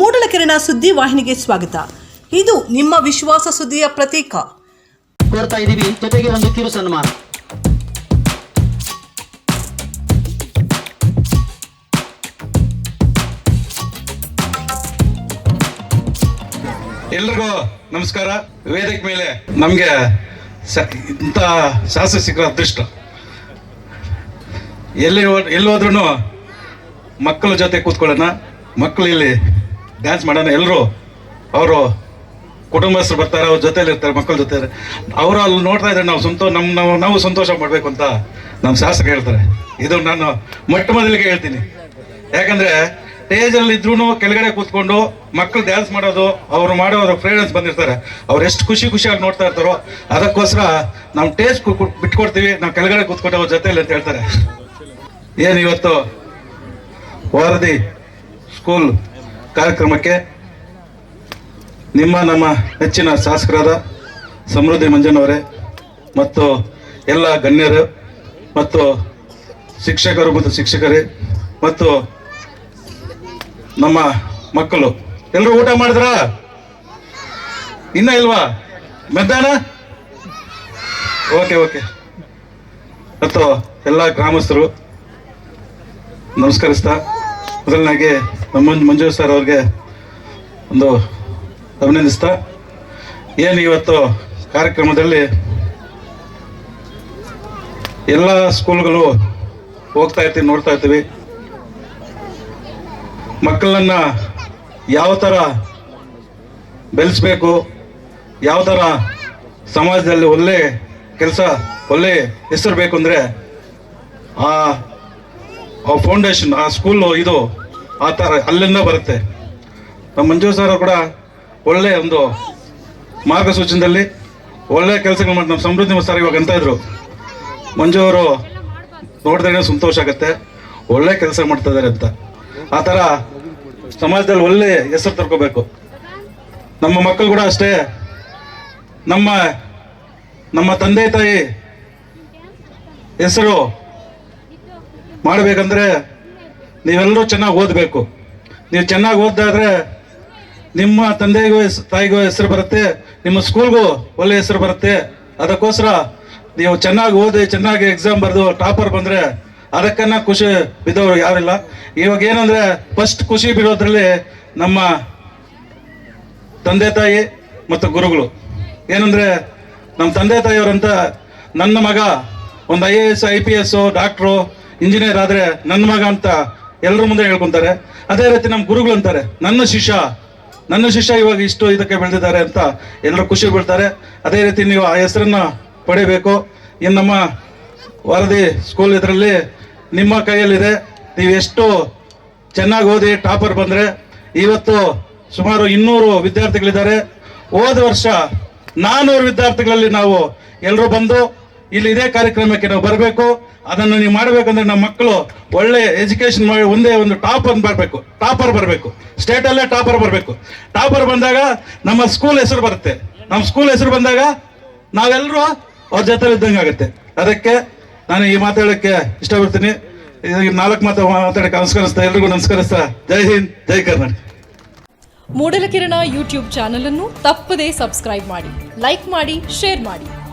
ಮೂಡಲಕೆರೆನ ಸುದ್ದಿ ವಾಹಿನಿಗೆ ಸ್ವಾಗತ. ಇದು ನಿಮ್ಮ ವಿಶ್ವಾಸ ಸುದ್ದಿಯ ಪ್ರತೀಕ. ಕೋರ್ತಾ ಇದ್ದೀವಿ. ಜೊತೆಗೆ ಒಂದು ಕಿರು ಸನ್ಮಾನ. ಎಲ್ರಿಗೂ ನಮಸ್ಕಾರ. ವೇದಿಕೆ ಮೇಲೆ ನಮಗೆ ಇಂತ ಶಾಸ್ತ್ರ ಸಿಕ್ಕೋ ಅದೃಷ್ಟ. ಎಲ್ಲಿ ಹೋ- ಎಲ್ಲಿ ಹೋದ್ರೂ ಮಕ್ಕಳ ಜೊತೆ ಕೂತ್ಕೊಳ್ಳೋಣ. ಮಕ್ಕಳು ಇಲ್ಲಿ ಡ್ಯಾನ್ಸ್ ಮಾಡೋಣ ಎಲ್ಲರೂ ಅವರು ಕುಟುಂಬಸ್ಥರು ಬರ್ತಾರೆ, ಅವ್ರ ಜೊತೆಲಿ ಇರ್ತಾರೆ, ಮಕ್ಕಳ ಜೊತೆ ಅವರು ಅಲ್ಲಿ ನೋಡ್ತಾ ಇದ್ದಾರೆ ನಾವು ಸಂತೋ ನಮ್ಮ ನಾವು ನಾವು ಸಂತೋಷ ಮಾಡಬೇಕು ಅಂತ ನಮ್ಮ ಶಾಸಕ ಹೇಳ್ತಾರೆ. ಇದು ನಾನು ಮೊಟ್ಟ ಮೊದಲಿಗೆ ಹೇಳ್ತೀನಿ. ಯಾಕಂದರೆ ಸ್ಟೇಜಲ್ಲಿ ಇದ್ರೂ ಕೆಳಗಡೆ ಕೂತ್ಕೊಂಡು ಮಕ್ಕಳು ಡ್ಯಾನ್ಸ್ ಮಾಡೋದು, ಅವರು ಮಾಡೋ ಫ್ರೆಂಡ್ಸ್ ಬಂದಿರ್ತಾರೆ. ಅವ್ರು ಎಷ್ಟು ಖುಷಿ ಖುಷಿಯಾಗಿ ನೋಡ್ತಾ ಇರ್ತಾರೋ, ಅದಕ್ಕೋಸ್ಕರ ನಮ್ಮ ಟೇಸ್ಟ್ ಬಿಟ್ಕೊಡ್ತೀವಿ. ನಾವು ಕೆಳಗಡೆ ಕೂತ್ಕೊಂಡು ಅವ್ರ ಜೊತೆಲಿ ಅಂತ ಹೇಳ್ತಾರೆ. ಏನು ಇವತ್ತು? ವಾರದಿ ಸ್ಕೂಲ್ ಕಾರ್ಯಕ್ರಮಕ್ಕೆ ನಿಮ್ಮ, ನಮ್ಮ ನೆಚ್ಚಿನ ಶಾಸಕರಾದ ಸಮೃದ್ಧಿ ಮಂಜನವರೇ ಮತ್ತು ಎಲ್ಲ ಗಣ್ಯರು ಮತ್ತು ಶಿಕ್ಷಕರು ಮತ್ತು ಶಿಕ್ಷಕರೇ ಮತ್ತು ನಮ್ಮ ಮಕ್ಕಳು. ಎಲ್ಲರೂ ಊಟ ಮಾಡಿದ್ರ? ಇನ್ನ ಇಲ್ವಾ? ಮಧ್ಯಾಹ್ನ? Okay okay. ಮತ್ತು ಎಲ್ಲ ಗ್ರಾಮಸ್ಥರು ನಮಸ್ಕರಿಸ್ತಾ ಮೊದಲನಾಗಿ ನಮ್ಮ ಮಂಜು- ಸರ್ ಅವ್ರಿಗೆ ಒಂದು ಅಭಿನಂದಿಸ್ತಾ, ಏನು ಇವತ್ತು ಕಾರ್ಯಕ್ರಮದಲ್ಲಿ ಎಲ್ಲ ಸ್ಕೂಲ್ಗಳು ಹೋಗ್ತಾ ಇರ್ತೀವಿ, ನೋಡ್ತಾ ಇರ್ತೀವಿ. ಮಕ್ಕಳನ್ನ ಯಾವ ಥರ ಬೆಳೆಸ್ಬೇಕು, ಯಾವ ಥರ ಸಮಾಜದಲ್ಲಿ ಒಳ್ಳೆ ಕೆಲಸ, ಒಳ್ಳೆ ಹೆಸರು ಬೇಕು ಅಂದರೆ ಆ ಫೌಂಡೇಶನ್ ಆ ಸ್ಕೂಲು ಇದು, ಆ ಥರ ಅಲ್ಲಿಂದ ಬರುತ್ತೆ. ನಮ್ಮ ಮಂಜು ಸರ್ ಕೂಡ ಒಳ್ಳೆಯ ಒಂದು ಮಾರ್ಗಸೂಚನದಲ್ಲಿ ಒಳ್ಳೆಯ ಕೆಲಸಗಳು ಮಾಡಿ, ನಮ್ಮ ಸಮೃದ್ಧಿ ಸರ್ ಇವಾಗ ಅಂತ ಇದ್ರು. ಮಂಜು ಅವರು ನೋಡಿದ್ರೆ ಸಂತೋಷ ಆಗುತ್ತೆ. ಒಳ್ಳೆ ಕೆಲಸ ಮಾಡ್ತಾ ಇದ್ದಾರೆ ಅಂತ. ಆ ಥರ ಸಮಾಜದಲ್ಲಿ ಒಳ್ಳೆ ಹೆಸರು ತರ್ಕೋಬೇಕು. ನಮ್ಮ ಮಕ್ಕಳು ಕೂಡ ಅಷ್ಟೇ. ನಮ್ಮ ನಮ್ಮ ತಂದೆ ತಾಯಿ ಹೆಸರು ಮಾಡಬೇಕಂದ್ರೆ ನೀವೆಲ್ಲರೂ ಚೆನ್ನಾಗಿ ಓದಬೇಕು. ನೀವು ಚೆನ್ನಾಗಿ ಓದ್ದಾದ್ರೆ ನಿಮ್ಮ ತಂದೆಗೂ ತಾಯಿಗೂ ಹೆಸರು ಬರುತ್ತೆ, ನಿಮ್ಮ ಸ್ಕೂಲ್ಗೂ ಒಳ್ಳೆ ಹೆಸರು ಬರುತ್ತೆ. ಅದಕ್ಕೋಸ್ಕರ ನೀವು ಚೆನ್ನಾಗಿ ಓದಿ, ಚೆನ್ನಾಗಿ ಎಕ್ಸಾಮ್ ಬರೆದು ಟಾಪರ್ ಬಂದರೆ ಅದಕ್ಕನ್ನ ಖುಷಿ ಬಿದ್ದವರು ಯಾರಿಲ್ಲ. ಇವಾಗ ಏನಂದ್ರೆ ಫಸ್ಟ್ ಖುಷಿ ಬಿಡೋದ್ರಲ್ಲಿ ನಮ್ಮ ತಂದೆ ತಾಯಿ ಮತ್ತು ಗುರುಗಳು. ಏನಂದ್ರೆ ನಮ್ಮ ತಂದೆ ತಾಯಿಯವರಂತ ನನ್ನ ಮಗ, ಒಂದು I A S, I P S, doctor engineer ಆದ್ರೆ ನನ್ನ ಮಗ ಅಂತ ಎಲ್ಲರ ಮುಂದೆ ಹೇಳ್ಕೊಂತಾರೆ. ಅದೇ ರೀತಿ ನಮ್ಮ ಗುರುಗಳು ಅಂತಾರೆ, ನನ್ನ ಶಿಷ್ಯ ನನ್ನ ಶಿಷ್ಯ ಇವಾಗ ಇಷ್ಟು ಇದಕ್ಕೆ ಬೆಳೆದಿದ್ದಾರೆ ಅಂತ ಎಲ್ಲರೂ ಖುಷಿ ಬೀಳ್ತಾರೆ ಅದೇ ರೀತಿ ನೀವು ಆ ಹೆಸರನ್ನ ಪಡಿಬೇಕು. ಇನ್ನು ನಮ್ಮ ವರದಿ ಸ್ಕೂಲ್ ಇದರಲ್ಲಿ ನಿಮ್ಮ ಕೈಯಲ್ಲಿದೆ. ನೀವು ಎಷ್ಟು ಚೆನ್ನಾಗಿ ಓದಿ ಟಾಪರ್ ಬಂದರೆ ಇವತ್ತು ಸುಮಾರು ಇನ್ನೂರು ವಿದ್ಯಾರ್ಥಿಗಳಿದ್ದಾರೆ. ಹೋದ ವರ್ಷ ನಾನೂರು ವಿದ್ಯಾರ್ಥಿಗಳಲ್ಲಿ ನಾವು ಎಲ್ಲರೂ ಬಂದು ಇಲ್ಲಿ ಇದೇ ಕಾರ್ಯಕ್ರಮಕ್ಕೆ ನಾವು ಬರಬೇಕು. ಅದನ್ನು ನೀವು ಮಾಡಬೇಕಂದ್ರೆ ನಮ್ಮ ಮಕ್ಕಳು ಒಳ್ಳೆ ಎಜುಕೇಶನ್ ಮಾಡಿ ಒಂದೇ ಒಂದು ಟಾಪರ್ ಬರಬೇಕು. ಟಾಪರ್ ಬರಬೇಕು. ಸ್ಟೇಟಲ್ಲೇ ಟಾಪರ್ ಬರಬೇಕು. ಟಾಪರ್ ಬಂದಾಗ ನಮ್ಮ ಸ್ಕೂಲ್ ಹೆಸರು ಬರುತ್ತೆ. ನಮ್ಮ ಸ್ಕೂಲ್ ಹೆಸರು ಬಂದಾಗ ನಾವೆಲ್ಲರೂ ಅವ್ರ ಜೊತೆ ಇದ್ದಂಗೆ ಆಗುತ್ತೆ. ಅದಕ್ಕೆ ನಾನು ಈ ಮಾತಾಡೋಕ್ಕೆ ಇಷ್ಟಪಡ್ತೀನಿ. ನಾಲ್ಕು ಮಾತು ಮಾತಾಡಕ್ಕೆ ನಮಸ್ಕರಿಸ್ತಾ, ಎಲ್ರಿಗೂ ನಮಸ್ಕರಿಸ್ತಾ. ಜೈ ಹಿಂದ್, ಜೈ ಕರ್ನಾಟಕ. ಮೂಡಲಕಿರಣ ಯೂಟ್ಯೂಬ್ ಚಾನಲ್ ಅನ್ನು ತಪ್ಪದೇ ಸಬ್ಸ್ಕ್ರೈಬ್ ಮಾಡಿ, ಲೈಕ್ ಮಾಡಿ, ಶೇರ್ ಮಾಡಿ.